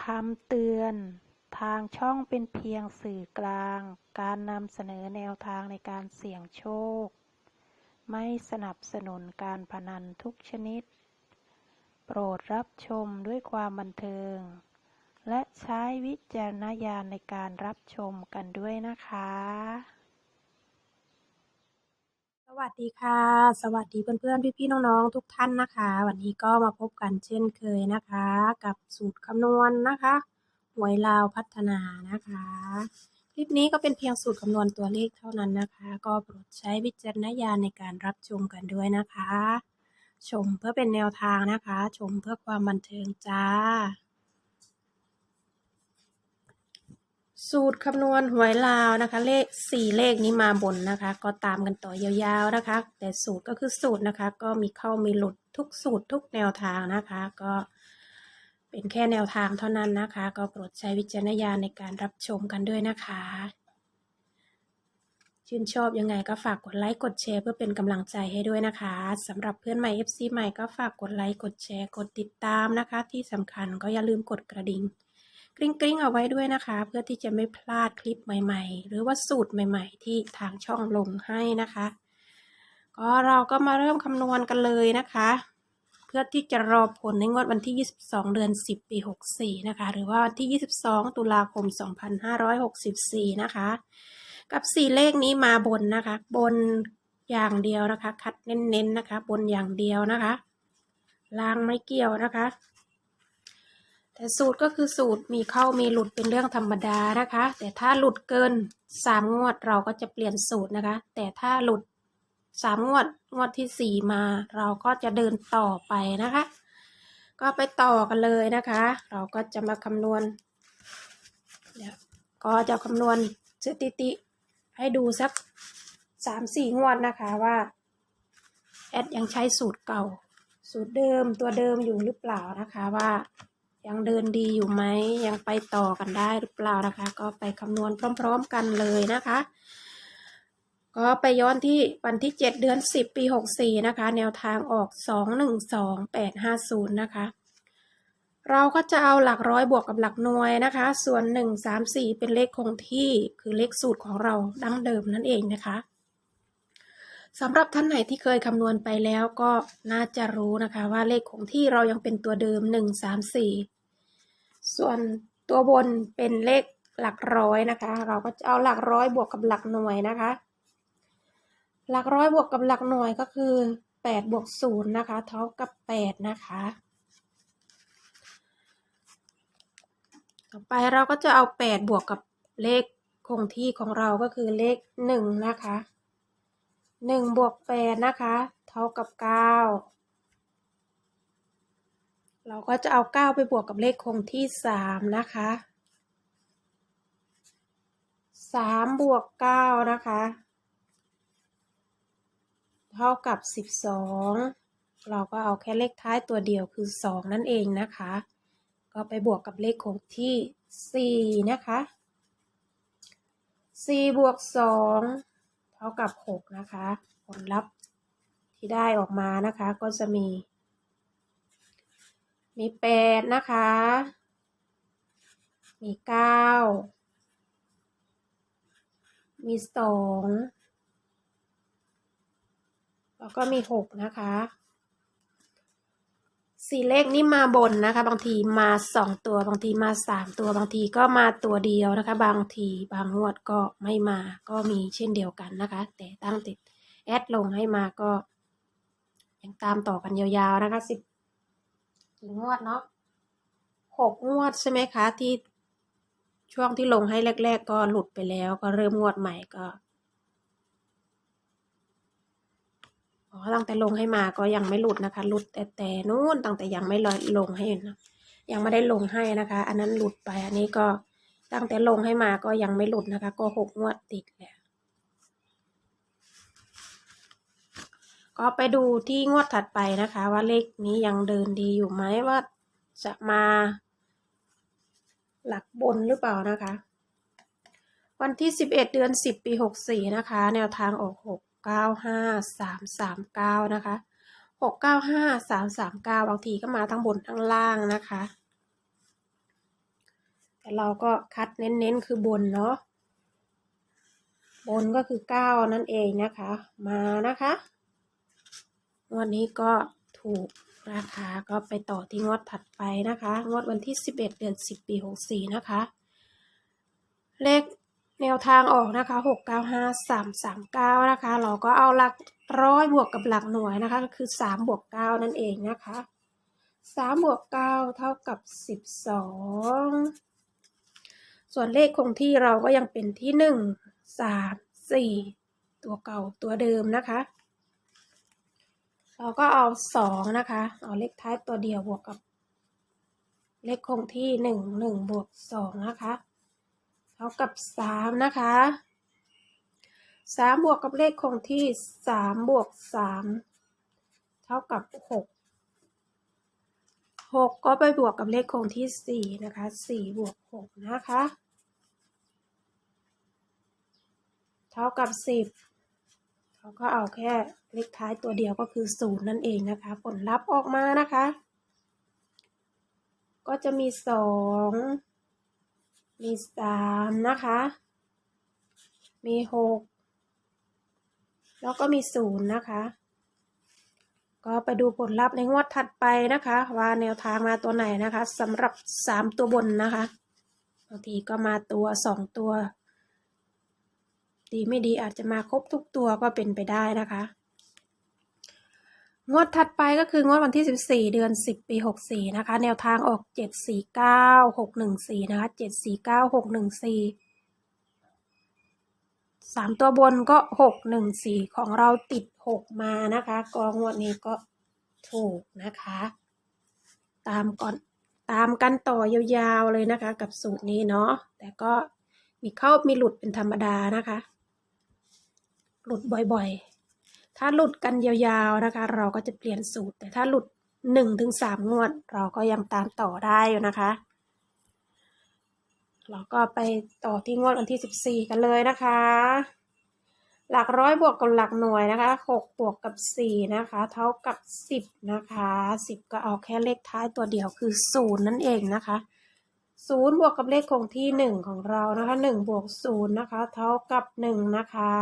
คำเตือน ทางช่องเป็นเพียงสื่อกลาง การนำเสนอแนวทางในการเสี่ยงโชค ไม่สนับสนุนการพนันทุกชนิด โปรดรับชมด้วยความบันเทิง และใช้วิจารณญาณในการรับชมกันด้วยนะคะ วัสดีค่ะ สวัสดีเพื่อนๆพี่ๆน้องๆทุกท่านนะคะ วันนี้ก็มาพบกันเช่นเคยนะคะ กับสูตรคำนวณนะคะหวยลาวพัฒนานะคะ คลิปนี้ก็เป็นเพียงสูตรคำนวณตัวเลขเท่านั้นนะคะ ก็โปรดใช้วิจารณญาณในการรับชมกันด้วยนะคะ ชมเพื่อเป็นแนวทางนะคะ ชมเพื่อความบันเทิงจ้า สูตรคำนวณหวยลาวนะคะ เลขสี่เลขนี้มาบนนะคะ ก็ตามกันต่อยาวๆนะคะ แต่สูตรก็คือสูตรนะคะ ก็มีเข้ามีหลุดทุกสูตรทุกแนวทางนะคะ ก็เป็นแค่แนวทางเท่านั้นนะคะ ก็โปรดใช้วิจารณญาณในการรับชมกันด้วยนะคะ ชื่นชอบยังไงก็ฝากกดไลค์กดแชร์เพื่อเป็นกำลังใจให้ด้วยนะคะสำหรับเพื่อนใหม่ FC ใหม่ก็ฝากกดไลค์กดแชร์กดติดตามนะคะ ที่สำคัญก็อย่าลืมกดกระดิ่ง กริ๊งกริ๊งเอาไว้ด้วยนะคะ เพื่อที่จะไม่พลาดคลิปใหม่ๆ หรือว่าสูตรใหม่ๆ ที่ทางช่องลงให้นะคะ ก็เราก็มาเริ่มคำนวณกันเลยนะคะ เพื่อที่จะรอผลในงวดวันที่ 22 เดือน 10 ปี 64 นะคะ หรือว่าวันที่ 22 ตุลาคม 2564 นะคะ กับ 4 เลขนี้มาบนนะคะ บนอย่างเดียวนะคะ คัดเน้นๆนะคะ บนอย่างเดียวนะคะ ล่างไม่เกี่ยวนะคะ แต่สูตรก็คือสูตรมีเข้ามีหลุดเป็นเรื่องธรรมดานะคะ แต่ถ้าหลุดเกินสามงวดเราก็จะเปลี่ยนสูตรนะคะ แต่ถ้าหลุดสามงวดงวดที่สี่มาเราก็จะเดินต่อไปนะคะ ก็ไปต่อกันเลยนะคะ เราก็จะมาคำนวณเดี๋ยวก็จะคำนวณสถิติให้ดูสักสามสี่งวดนะคะว่าแอดยังใช้สูตรเก่า สูตรเดิมตัวเดิมอยู่หรือเปล่านะคะว่า ยังเดินดีอยู่ไหมยังไปต่อกันได้หรือเปล่านะคะ ก็ไปคำนวณพร้อม ๆ กันเลยนะคะ ก็ไปย้อนที่วันที่ 7 เดือน 10 ปี 64 นะคะ แนวทางออก 212850 นะคะ เราก็จะเอาหลักร้อยบวกกับหลักหน่วยนะคะ ส่วน 1 3 4 เป็นเลขคงที่คือเลขสูตรของเราดั้งเดิมนั่นเองนะคะ สำหรับท่านไหนที่เคยคำนวณไปแล้วก็น่าจะรู้นะคะว่าเลขคงที่เรายังเป็นตัวเดิม 1 3 4 ส่วนตัวบนเป็นเลขหลักร้อยนะคะ เราก็จะเอาหลักร้อยบวกกับหลักหน่วยนะคะ หลักร้อยบวกกับหลักหน่วยก็คือ8บวก0นะคะ เท่ากับ 8 นะคะ ต่อไปเราก็จะเอา 8 บวกกับเลขคงที่ของเราก็คือเลข 1 นะคะ 1บวก8นะคะ เท่ากับ9เราก็จะเอา9ไปบวกกับเลขคงที่3นะคะ3บวก9นะคะ เท่ากับ12เราก็เอาแค่เลขท้ายตัวเดียวคือ2นั่นเองนะคะ ก็ไปบวกกับเลขคงที่4นะคะ4บวก2เท่ากับ 6 นะคะ ผลลัพธ์ที่ได้ออกมานะคะก็จะมี มีแปดนะคะ มีเก้ามีสองแล้วก็มีหกนะคะ สี่เลขนี้มาบนนะคะ บางทีมาสองตัว บางทีมาสามตัว บางทีก็มาตัวเดียวนะคะ บางทีบางงวดก็ไม่มาก็มีเช่นเดียวกันนะคะ แต่ตั้งติดแอดลงให้มาก็ ยังตามต่อกันยาวๆนะคะสิบกี่งวดเนาะหกงวดใช่ไหมคะที่ช่วงที่ลงให้แรก ๆ ก็หลุดไปแล้ว ก็เริ่มงวดใหม่ก็อ๋อ ตั้งแต่ลงให้มาก็ยังไม่หลุดนะคะหลุดแต่แต่นู้นตั้งแต่ยังไม่ลอยลงให้นะยังไม่ได้ลงให้นะคะ อันนั้นหลุดไปอันนี้ก็ตั้งแต่ลงให้มาก็ยังไม่หลุดนะคะ ก็หกงวดติดแล้วก็ไปดูที่งวดถัดไปนะคะ ว่าเลขนี้ยังเดินดีอยู่ไหมว่าจะมาหลักบนหรือเปล่านะคะ วันที่11เอ็ดเดือน10ปี64นะคะ แนวทางออกหก 695339นะคะ695339บางทีก็มาทั้งบนทั้งล่างนะคะแต่เราก็คัดเน้นๆคือบนเนาะบนก็คือเก้านั่นเองนะคะ มานะคะงวดนี้ก็ถูกราคาก็ไปต่อที่งวดถัดไปนะคะ งวดวันที่ 11 เดือน 10 ปี 64 นะคะ เลข แนวทางออกนะคะ695339นะคะ เราก็เอาหลักร้อยบวกกับหลักหน่วยนะคะ ก็คือ3บวก9นั่นเองนะคะ3บวก9เท่ากับ12ส่วนเลขคงที่เราก็ยังเป็นที่1 3 4ตัวเก่าตัวเดิมนะคะ เราก็เอาสองนะคะ เอาเลขท้ายตัวเดียวบวกกับ เลขคงที่หนึ่งหนึ่งบวกสองนะคะ ท่ากับสามนะคะสามบวกกับเลขคงที่สามบวกสามเท่ากับหกหกก็ไปบวกกับเลขคงที่สี่นะคะสี่บวกหกนะคะเท่ากับสิบเขาก็เอาแค่เลขท้ายตัวเดียวก็คือศูนย์นั่นเองนะคะ ผลลัพธ์ออกมานะคะ ก็จะมีสอง มีสามนะคะ มีหกแล้วก็มีศูนย์นะคะ ก็ไปดูผลลัพธ์ในงวดถัดไปนะคะ ว่าแนวทางมาตัวไหนนะคะสำหรับสามตัวบนนะคะบางทีก็มาตัวสองตัว ดีไม่ดีอาจจะมาครบทุกตัวก็เป็นไปได้นะคะ งวดถัดไปก็คืองวดวันที่ 14 เดือน 10 ปี 64 นะคะ แนวทางออก 749 614 นะคะ 749 614สามตัวบนก็ 614 ของเราติด 6 มานะคะ กองวดนี้ก็ถูกนะคะ ตามก่อนตามกันต่อยาวๆเลยนะคะ กับสูตรนี้เนาะ แต่ก็มีเข้ามีหลุดเป็นธรรมดานะคะ หลุดบ่อยๆ ถ้าหลุดกันยาวๆนะคะ เราก็จะเปลี่ยนสูตร แต่ถ้าหลุดหนึ่งถึงสามงวด เราก็ยังตามต่อได้อยู่นะคะ เราก็ไปต่อที่งวดวันที่สิบสี่กันเลยนะคะ หลักร้อยบวกกับหลักหน่วยนะคะหกบวกกับสี่นะคะ เท่ากับสิบนะคะสิบก็เอาแค่เลขท้ายตัวเดียวคือศูนย์นั่นเองนะคะศูนย์บวกกับเลขคงที่หนึ่งของเรานะคะหนึ่งบวกศูนย์นะคะ เท่ากับหนึ่งนะคะ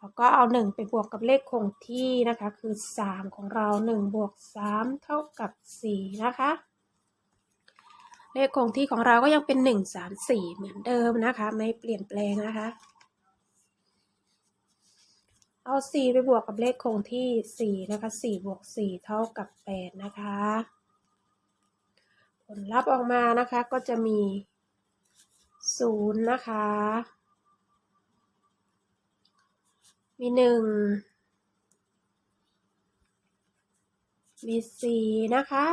แล้วก็เอาหนึ่งไปบวกกับเลขคงที่นะคะ คือสามของเราหนึ่งบวกสามเท่ากับสี่นะคะ เลขคงที่ของเราก็ยังเป็นหนึ่งสามสี่เหมือนเดิมนะคะ ไม่เปลี่ยนแปลงนะคะ เอาสี่ไปบวกกับเลขคงที่สี่นะคะสี่บวกสี่เท่ากับแปดนะคะ ผลลัพธ์ออกมานะคะก็จะมีศูนย์นะคะ มีหนึ่ง มีสี่นะคะ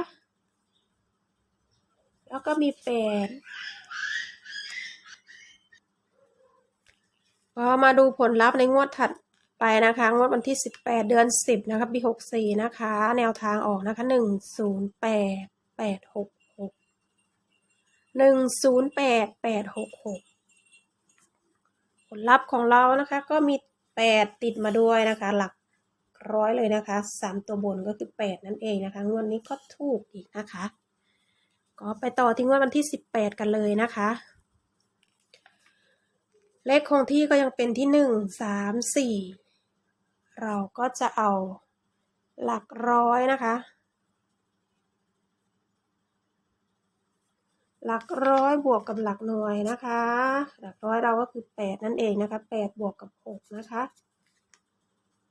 แล้วก็มีแปดพอมาดูผลลัพธ์ในงวดถัดไปนะคะ งวดวันที่18เดือน10นะคะปี64นะคะ แนวทางออกนะคะ108 866 108 866ผลลัพธ์ของเรานะคะก็มี แปดติดมาด้วยนะคะ หลักร้อยเลยนะคะสามตัวบนก็คือแปดนั่นเองนะคะ งวดนี้ก็ถูกอีกนะคะ ก็ไปต่อที่งวดวันที่สิบแปดกันเลยนะคะ เลขคงที่ก็ยังเป็นที่หนึ่งสามสี่เราก็จะเอาหลักร้อยนะคะ หลักร้อยบวกกับหลักหน่วยนะคะ หลักร้อยเราก็คือแปดนั่นเองนะคะแปดบวกกับหกนะคะ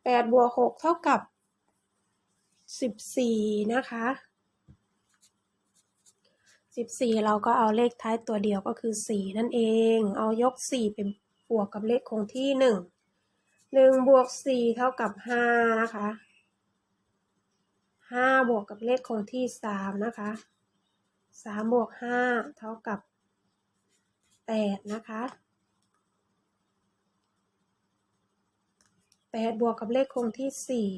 แปดบวกหกเท่ากับสิบสี่นะคะสิบสี่เราก็เอาเลขท้ายตัวเดียวก็คือสี่นั่นเอง เอายกสี่เป็นบวกกับเลขคงที่หนึ่งหนึ่งบวกสี่เท่ากับห้านะคะห้าบวกกับเลขคงที่สามนะคะ สามบวกห้าเท่ากับแปดนะคะแปดบวกกับเลขคงที่สี่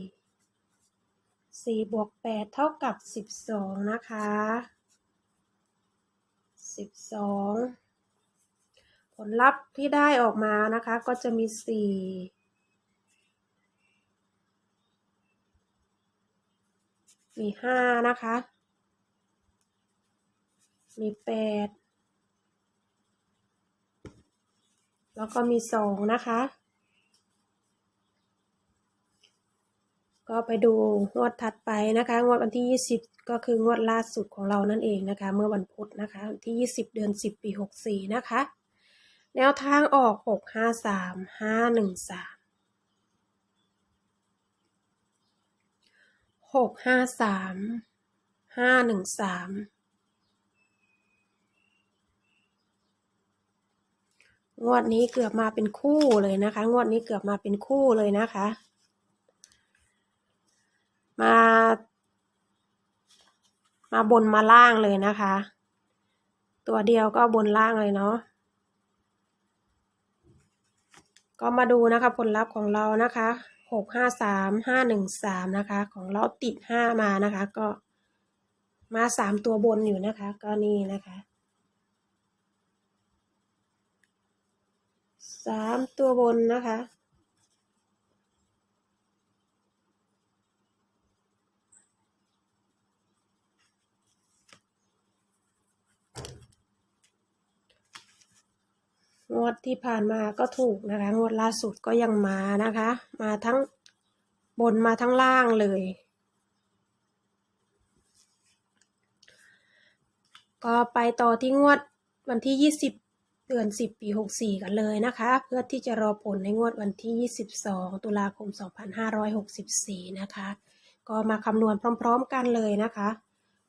สี่บวกแปดเท่ากับสิบสองนะคะสิบสองผลลัพธ์ที่ได้ออกมานะคะก็จะมีสี่มีห้านะคะ มีแปดแล้วก็มีสองนะคะ ก็ไปดูงวดถัดไปนะคะ งวดวันที่ยี่สิบก็คืองวดล่าสุดของเรานั่นเองนะคะ เมื่อวันพุธนะคะวันที่ยี่สิบเดือนสิบปีหกสี่นะคะ แนวทางออกหกห้าสามห้าหนึ่งสามหกห้าสามห้าหนึ่งสาม งวดนี้เกือบมาเป็นคู่เลยนะคะ งวดนี้เกือบมาเป็นคู่เลยนะคะ มา มาบนมาล่างเลยนะคะ ตัวเดียวก็บนล่างเลยเนาะก็มาดูนะคะผลลัพธ์ของเรานะคะหกห้าสามห้าหนึ่งสามนะคะ ของเราติดห้ามานะคะ ก็มาสามตัวบนอยู่นะคะ ก็นี่นะคะ สามตัวบนนะคะงวดที่ผ่านมาก็ถูกนะคะ งวดล่าสุดก็ยังมานะคะ มาทั้งบนมาทั้งล่างเลย ก็ไปต่อที่งวดวันที่20 เดือน 10 ปี 64 กันเลยนะคะ เพื่อที่จะรอผลในงวดวันที่ 22 ตุลาคม 2564 นะคะ ก็มาคำนวณพร้อม ๆ กันเลยนะคะ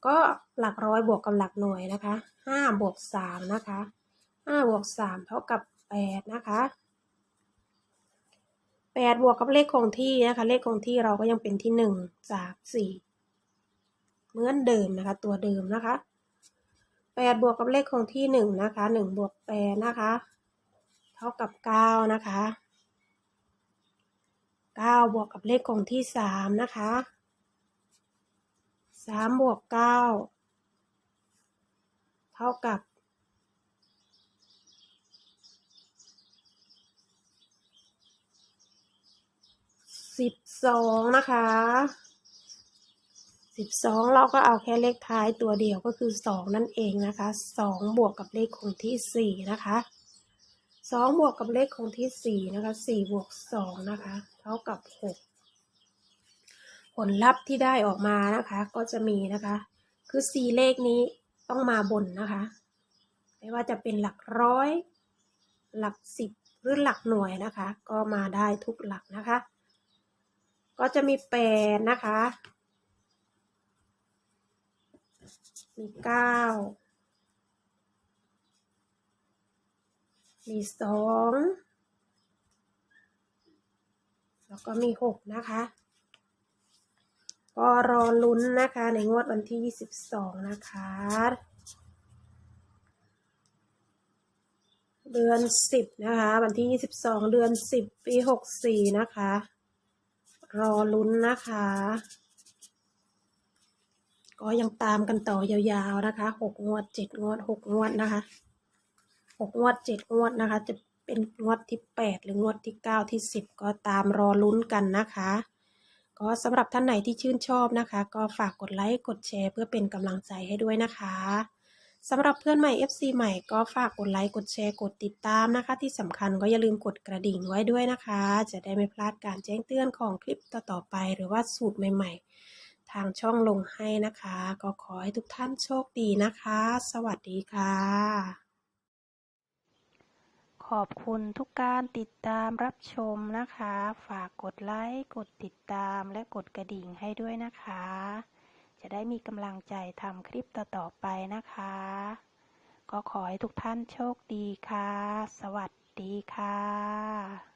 ก็หลักร้อยบวกกับหลักหน่วยนะคะ 5 บวก 3 นะคะห้าบวกสามเท่ากับแปดนะคะแปดบวกกับเลขคงที่นะคะ เลขคงที่เราก็ยังเป็นที่หนึ่งสามสี่เหมือนเดิมนะคะ ตัวเดิมนะคะ แปดบวกกับเลขคงที่หนึ่งนะคะหนึ่งบวกแปดนะคะ เท่ากับเก้านะคะเก้าบวกกับเลขคงที่สามนะคะสามบวกเก้าเท่ากับสิบสองนะคะ สิบสองเราก็เอาแค่เลขท้ายตัวเดียวก็คือสองนั่นเองนะคะสองบวกกับเลขคงที่สี่นะคะสองบวกกับเลขคงที่สี่นะคะสี่บวกสองนะคะ เท่ากับหกผลลัพธ์ที่ได้ออกมานะคะ ก็จะมีนะคะ คือสี่เลขนี้ต้องมาบนนะคะ ไม่ว่าจะเป็นหลักร้อย หลักสิบหรือหลักหน่วยนะคะ ก็มาได้ทุกหลักนะคะ ก็จะมีแปดนะคะ มีเก้ามีสองแล้วก็มีหกนะคะ ก็รอลุ้นนะคะในงวดวันที่ยี่สิบสองนะคะ เดือนสิบนะคะ วันที่ยี่สิบสองเดือนสิบปีหกสี่นะคะ รอลุ้นนะคะ ก็ยังตามกันต่อยาวๆนะคะหกงวดเจ็ดงวดหกงวดนะคะหกงวดเจ็ดงวดนะคะ จะเป็นงวดที่แปดหรืองวดที่เก้าที่สิบก็ตามรอลุ้นกันนะคะ ก็สำหรับท่านไหนที่ชื่นชอบนะคะ ก็ฝากกดไลค์กดแชร์เพื่อเป็นกำลังใจให้ด้วยนะคะสำหรับเพื่อนใหม่ FC ใหม่ก็ฝากกดไลค์กดแชร์กดติดตามนะคะ ที่สำคัญก็อย่าลืมกดกระดิ่งไว้ด้วยนะคะ จะได้ไม่พลาดการแจ้งเตือนของคลิปต่อๆไป หรือว่าสูตรใหม่ ๆางช่องลงให้นะคะ ก็ขอให้ทุกท่านโชคดีนะคะ สวัสดีค่ะ ขอบคุณทุกการติดตามรับชมนะคะ ฝากกดไลค์ กดติดตามและกดกระดิ่งให้ด้วยนะคะ จะได้มีกำลังใจทำคลิปต่อๆไปนะคะ ก็ขอให้ทุกท่านโชคดีค่ะ สวัสดีค่ะ